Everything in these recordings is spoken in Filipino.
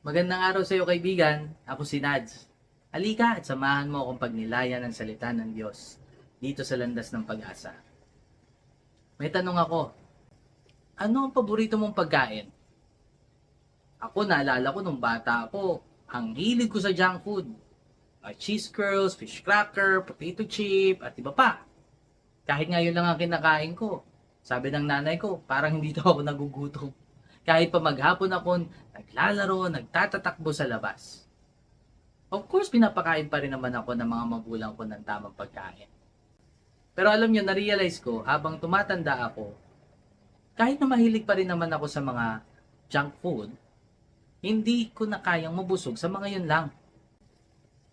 Magandang araw sa iyo kaibigan, ako si Nads. Halika at samahan mo akong pagnilayan ng salita ng Diyos dito sa landas ng pag-asa. May tanong ako, ano ang paborito mong pagkain? Ako naalala ko nung bata ako, ang hilig ko sa junk food. Uh, cheese curls, fish cracker, potato chip, at iba pa. Kahit ngayon lang ang kinakain ko. Sabi ng nanay ko, parang hindi daw ako nagugutom. Kahit pa maghapon ako, naglalaro, nagtatatakbo sa labas. Of course, pinapakain pa rin naman ako ng mga magulang ko ng tamang pagkain. Pero alam nyo, na-realize ko, habang tumatanda ako, kahit na mahilig pa rin naman ako sa mga junk food, hindi ko na kayang mabusog sa mga yun lang.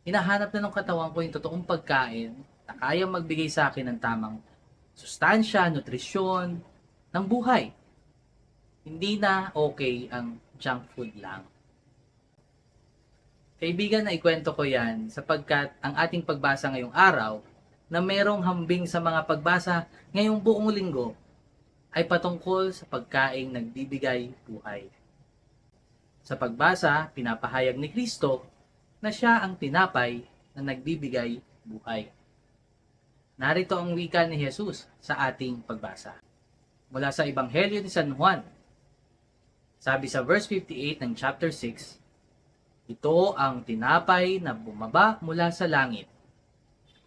Hinahanap na ng katawan ko yung totoong pagkain na kayang magbigay sa akin ng tamang sustansya, nutrisyon, ng buhay. Hindi na okay ang junk food lang. Kaibigan na ikwento ko yan sapagkat ang ating pagbasa ngayong araw na merong hambing sa mga pagbasa ngayong buong linggo ay patungkol sa pagkaing nagbibigay buhay. Sa pagbasa, pinapahayag ni Kristo na siya ang tinapay na nagbibigay buhay. Narito ang wika ni Jesus sa ating pagbasa. Mula sa Ebanghelyo ni San Juan. Sabi sa verse 58 ng chapter 6, Ito ang tinapay na bumaba mula sa langit.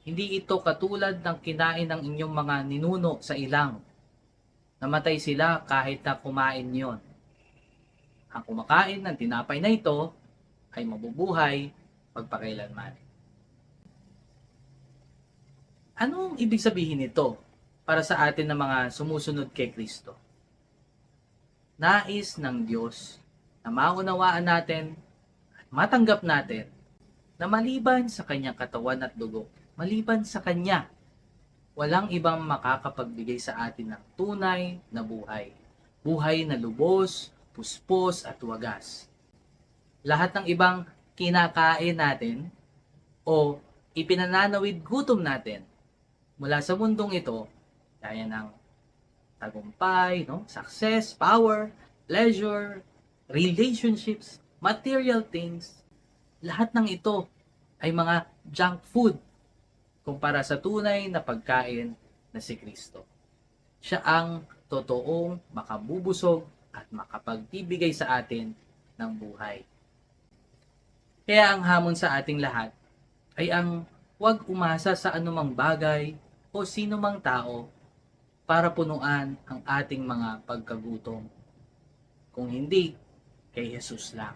Hindi ito katulad ng kinain ng inyong mga ninuno sa ilang. Namatay sila kahit na kumain yon. Ang kumakain ng tinapay na ito ay mabubuhay pagpakailanman. Anong ibig sabihin nito para sa atin na mga sumusunod kay Kristo? Nais ng Diyos na maunawaan natin at matanggap natin na maliban sa kanyang katawan at dugo, maliban sa kanya, walang ibang makakapagbigay sa atin ng tunay na buhay. Buhay na lubos, puspos at wagas. Lahat ng ibang kinakain natin o ipinananawid gutom natin mula sa mundong ito, gaya ng tagumpay, no? success, power, pleasure, relationships, material things, lahat ng ito ay mga junk food kumpara sa tunay na pagkain na si Kristo. Siya ang totoong makabubusog at makapagbibigay sa atin ng buhay. Kaya ang hamon sa ating lahat ay ang huwag umasa sa anumang bagay o sino mang tao para punuan ang ating mga pagkagutom. Kung hindi, kay Jesus lang.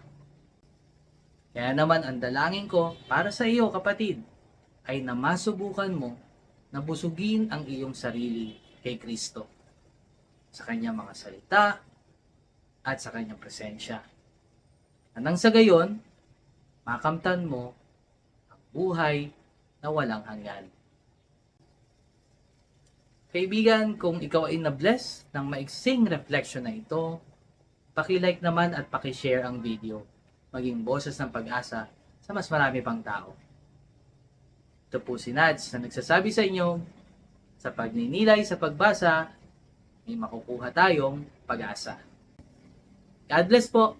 Kaya naman ang dalangin ko para sa iyo kapatid ay na masubukan mo na busugin ang iyong sarili kay Kristo sa kanyang mga salita at sa kanyang presensya. Anang sa gayon, makamtan mo ang buhay na walang hanggan. Kaibigan, kung ikaw ay na-bless ng maiksing reflection na ito, paki-like naman at paki-share ang video, maging boses ng pag-asa sa mas marami pang tao. Ito po si Nads na nagsasabi sa inyo, sa pagninilay sa pagbasa, may makukuha tayong pag-asa. God bless po!